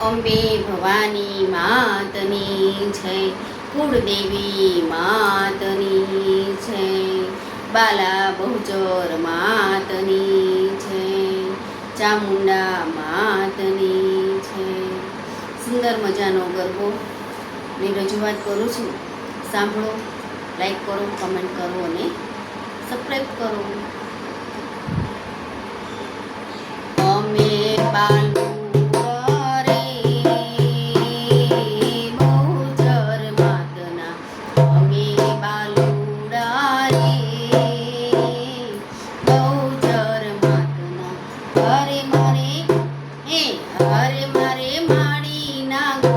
અંબે ભવાની માતની જય, કુળદેવી માતની જય, બાલા બહુચોર માતની જય, ચામુંડા માતની જય. સુંદર મજાનો ગરબો ની રજૂઆત કરું છું. સાંભળો લાઈક કરો કમેન્ટ કરો અને સબસ્ક્રાઈબ કરો. அங்கே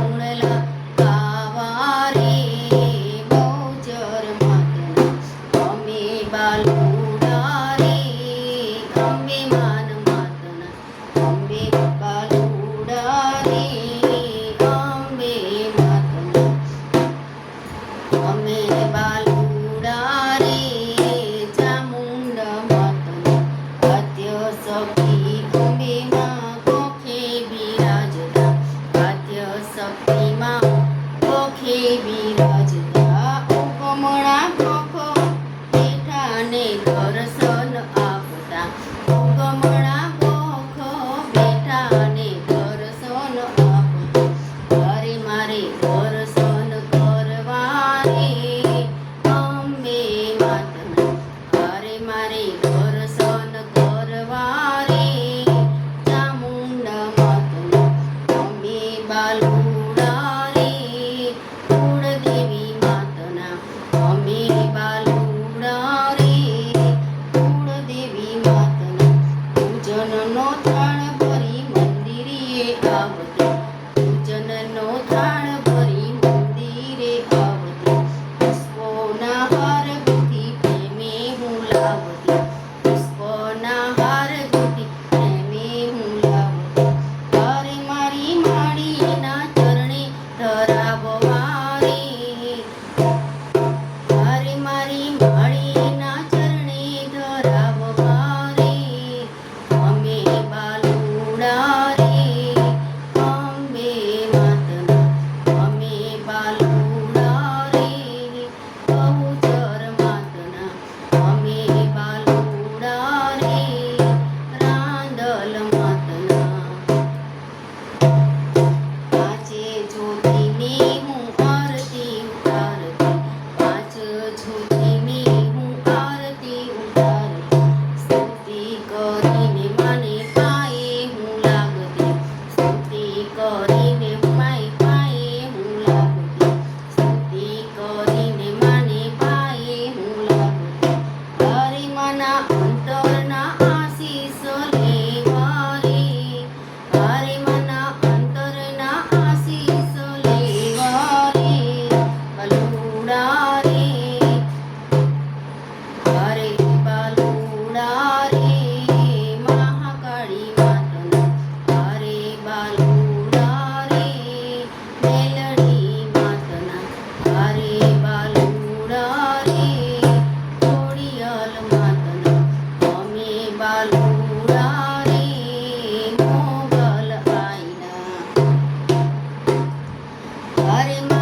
Sorry.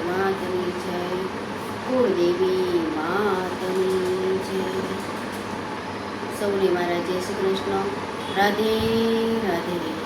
માતની જય. કુળદેવી માતની જય. સૌને મારા જય શ્રી કૃષ્ણ. રાધે રાધે